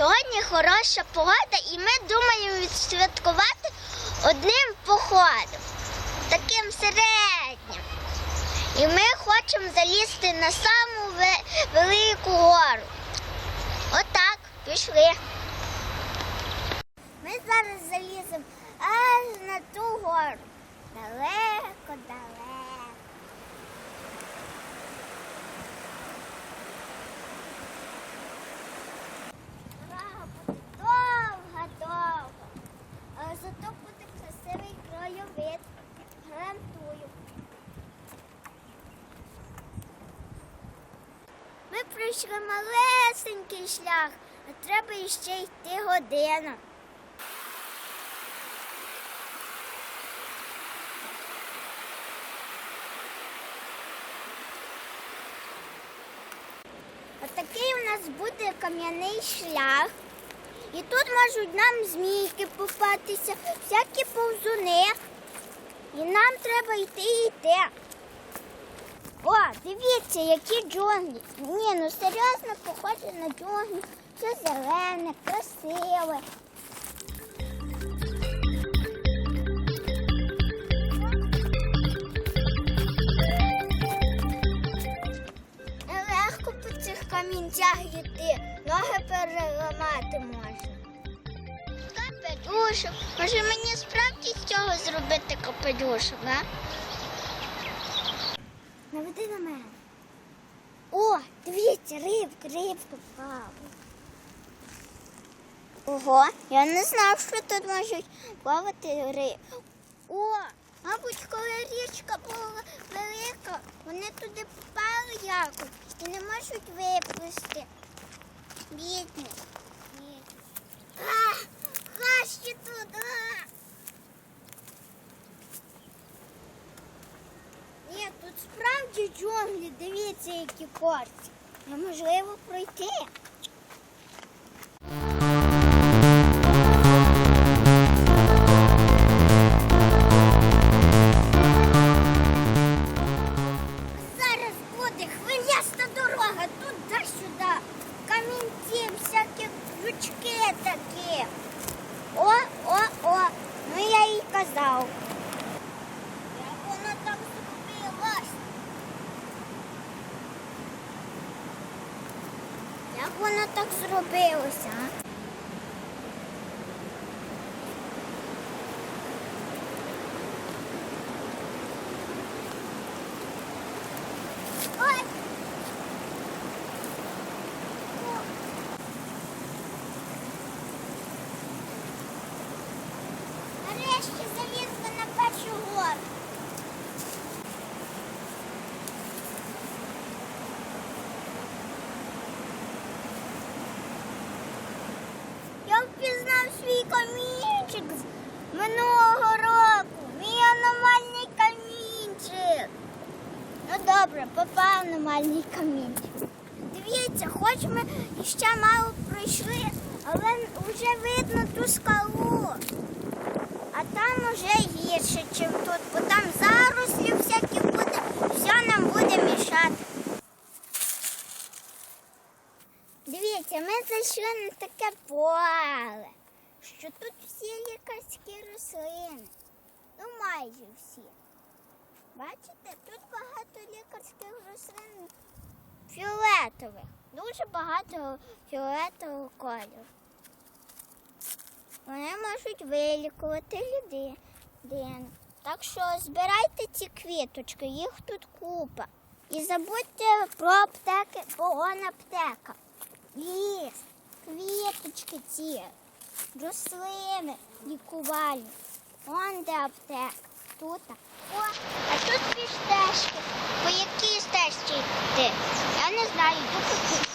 Сьогодні хороша погода, і ми думаємо відсвяткувати одним походом, таким середнім. І ми хочемо залізти на саму велику гору. Отак, пішли. Ми зараз заліземо аж на ту гору. Далеко, далеко. Дорога буде довга-довга. Але зато буде красивий краєвид. Гарантую. Ми пройшли малесенький шлях, а треба іще йти годину. Отакий у нас буде кам'яний шлях. І тут можуть нам змійки попатися, всякі повзуни. І нам треба йти йти. О, дивіться, які джунглі. Ні, ну серйозно похоже на джунглі. Все зелене, красиве. Легко по цих камінцях йти, ноги переламати можна. Капелюшок. Може мені справді з цього зробити капелюшок, а? Наведи на мене. О, дивіться, рибка, рибка плаває. Ого, я не знав, що тут можуть плавати риби. О, мабуть, коли річка була велика, вони туди попали якось і не можуть виплисти. Бідні. Бідні. А, хащі тут. А! Ні, тут справді джунглі, дивіться, які корці. Неможливо пройти. Аномальний камінчик. Дивіться, хоч ми ще мало пройшли, але вже видно ту скалу. А там уже гірше, ніж тут, бо там зарослі всякі буде, все нам буде мішати. Дивіться, ми зайшли на таке поле, що тут всі лікарські рослини. Ну, майже всі. Бачите, тут багато лікарських рослин фіолетових. Дуже багато фіолетового кольору. Вони можуть вилікувати людину. Так що збирайте ці квіточки, їх тут купа. І забудьте про аптеки, погона аптека. Ліс, квіточки ці, рослини лікувальні. Вон де аптека. Тут. О, а тут дві стежки. По якій стежці йти? Я не знаю, йду по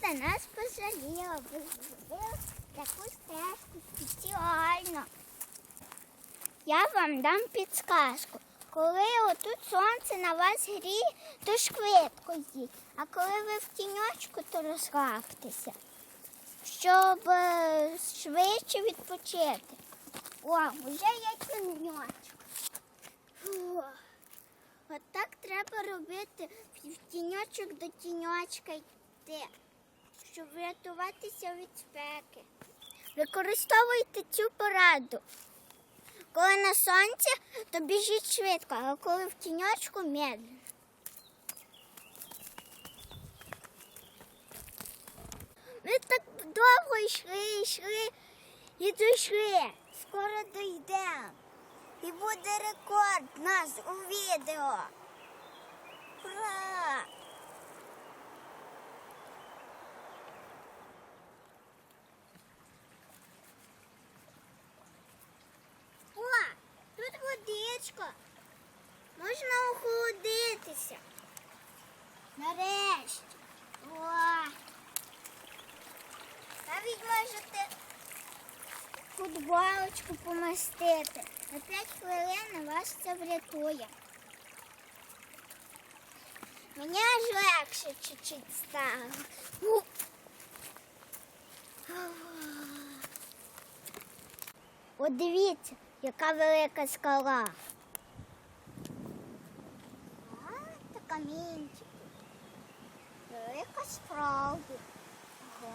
Природа нас пожаліла, бо зробила таку стежку спеціально. Я вам дам підсказку. Коли отут сонце на вас гріє, то швидко йдіть. А коли ви в тіньочку, то розслабтеся, щоб швидше відпочити. О, вже є тіньочок. Фу. От так треба робити в тіньочок до тіньочка йти, щоб врятуватися від спеки. Використовуйте цю пораду. Коли на сонці, то біжіть швидко, а коли в тіньочку медленно. Ми так довго йшли, йшли і дійшли. Скоро дійдемо. І буде рекорд нас у відео. Ура! О, тут водичка. Можна охолодитися. Нарешті. О. Навіть можете футболочку помастити. На 5 хвилин вас це врятує. Мені аж легше чуть-чуть стало. От дивіться, яка велика скала. А, та камінчик. Велика справді. Ага.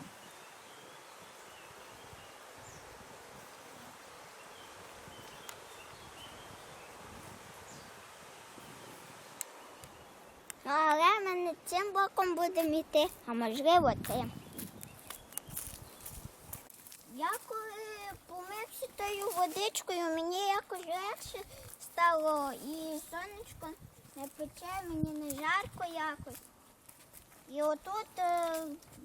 Ну, але ми не цим боком будемо йти, а можливо тим. Я коли помився тою водичкою, мені якось легше стало і сонечко не пече, мені не жарко якось. І отут е,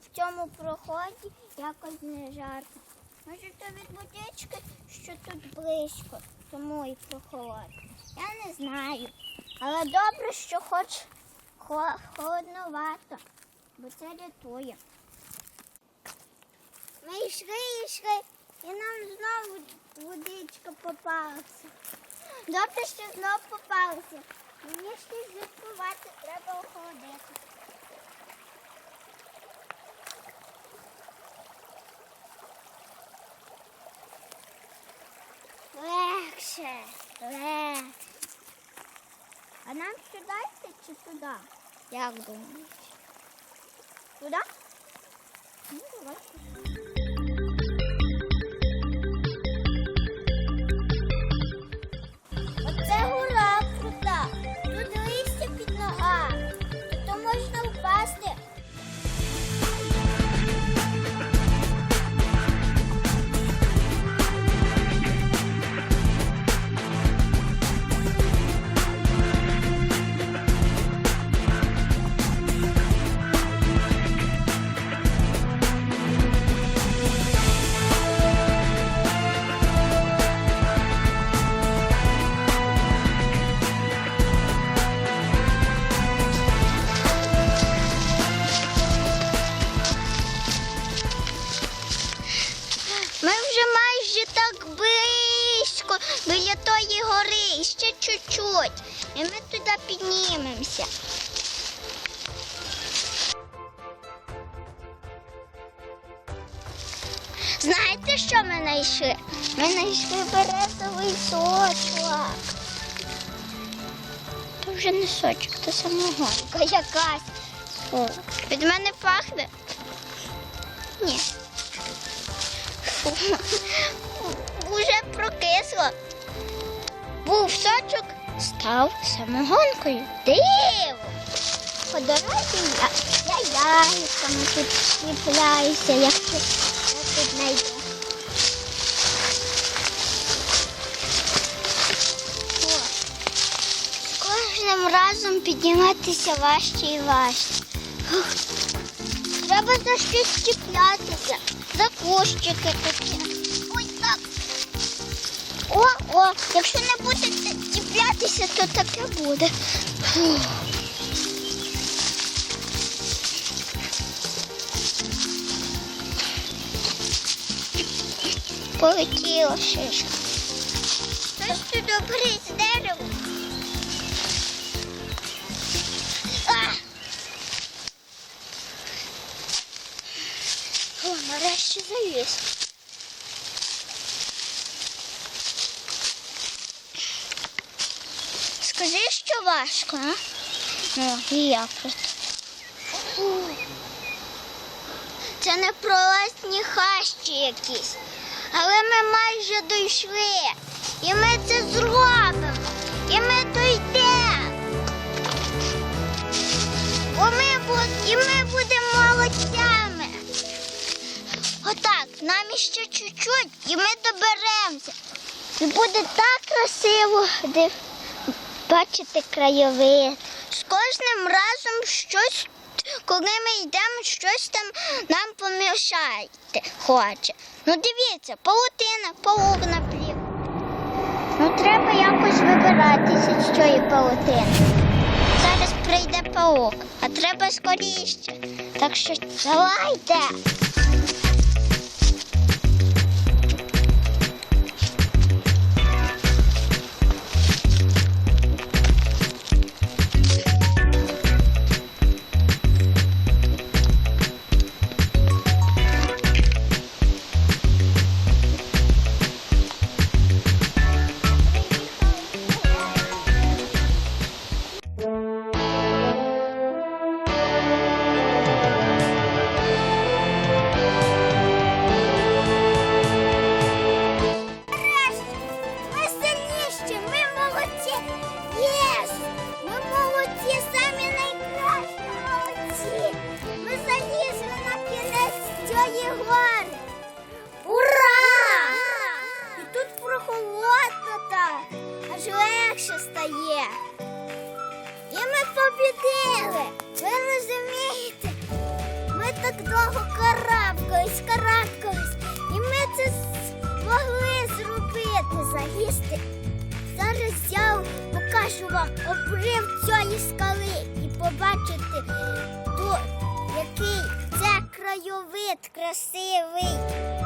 в цьому проході якось не жарко. Може, то від водички, що тут близько, тому і прохолодно. Я не знаю. Але добре, що хоч холодновато, бо це рятує. Ми йшли, йшли, і нам знову водичка попалася. Добре, що знову попалася. Мені ще зіпкувати, треба охолодити. Легше, легше. А нам сюди йти чи туди? Як думаєш? Туди? Ну, давай. Піднімемося. Знаєте, що ми знайшли? Ми знайшли березовий сочок. То вже не сочок, то самогонка якась. О, від мене пахне? Ні. Уже прокисло. Був сочок, став самогонкою. Диво. По дорозі я, я яйцями тут чіпляюся, якщо я тут знайду. З Кожним разом підніматися важче і важче. Треба за щось чіплятися, за кущики такі. О, о, якщо не буде чіплятися, то таке буде. Фух. Полетіла шишка. Хтось туди добрий з дерева. О, нарешті завіс. Скажи, що важко, а? Ну, і я просто. Це не пролазні хащі якісь. Але ми майже дійшли. І ми це зробимо. І ми дійдемо. І ми будемо молодцями. Отак, нам іще чуть-чуть, і ми доберемося. І буде так красиво бачити краєвид. З кожним разом щось, коли ми йдемо, щось там нам помішати хоче. Ну дивіться, паутина, паук наплів. Ну треба якось вибиратися з цієї паутини. Зараз прийде паук, а треба скоріше. Так що давайте. Краєвид красивий.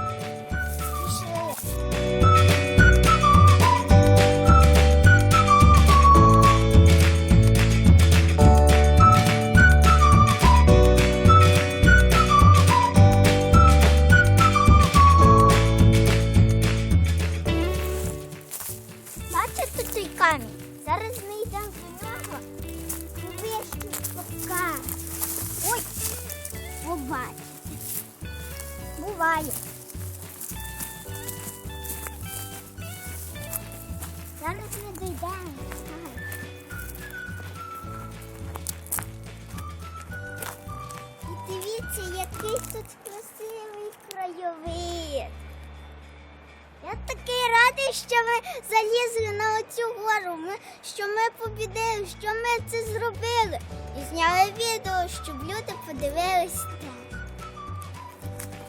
Що ми залізли на оцю гору, ми, що ми побідили, що ми це зробили. І зняли відео, щоб люди подивились те.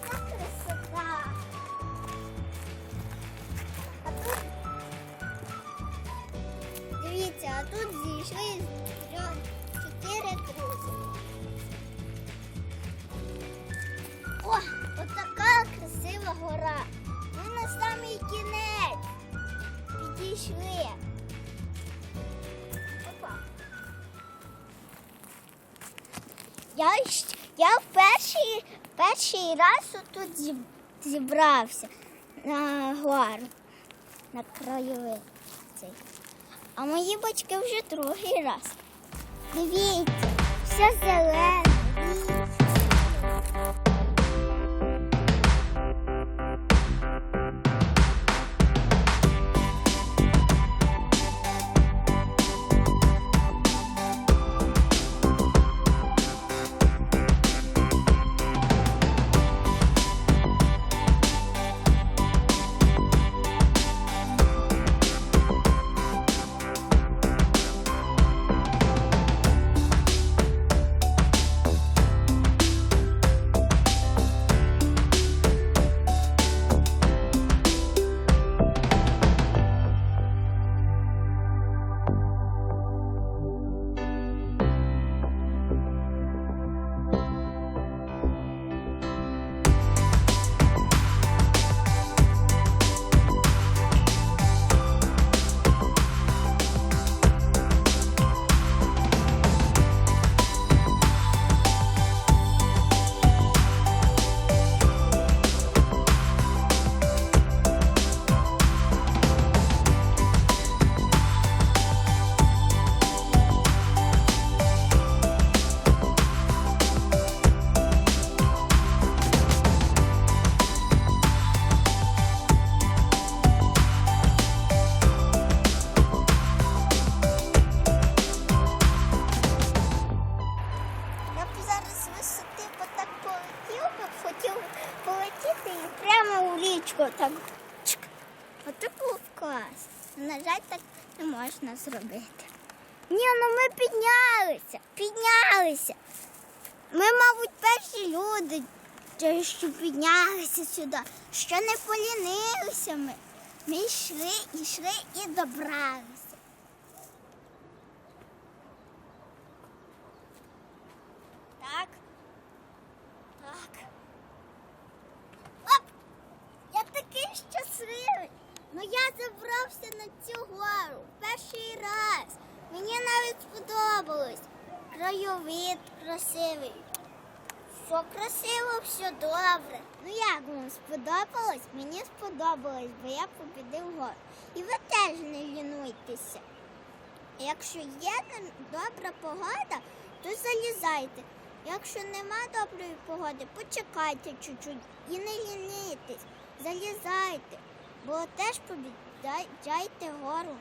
Яка красота. А тут дивіться, а тут зійшли чотири друзі. О, отака красива гора. Ми на самий кінець підійшли. Опа. Я, я в перший, перший раз тут зібрався на гору, на краєвид цей. А мої батьки вже другий раз. Дивіться, все зелене. Піднялися. Ми, мабуть, перші люди, що піднялися сюди, що не полінилися ми. Ми йшли, йшли і добралися. Так. Так. Оп! Я такий щасливий. Ну я забрався на цю гору перший раз. Мені навіть сподобалось. Краєвид красивий. Все красиво, все добре. Ну як вам сподобалось? Мені сподобалось, бо я побідив гору. І ви теж не лінуйтеся. Якщо є добра погода, то залізайте. Якщо нема доброї погоди, почекайте чуть-чуть і не лінитесь. Залізайте, бо теж побіджайте гору.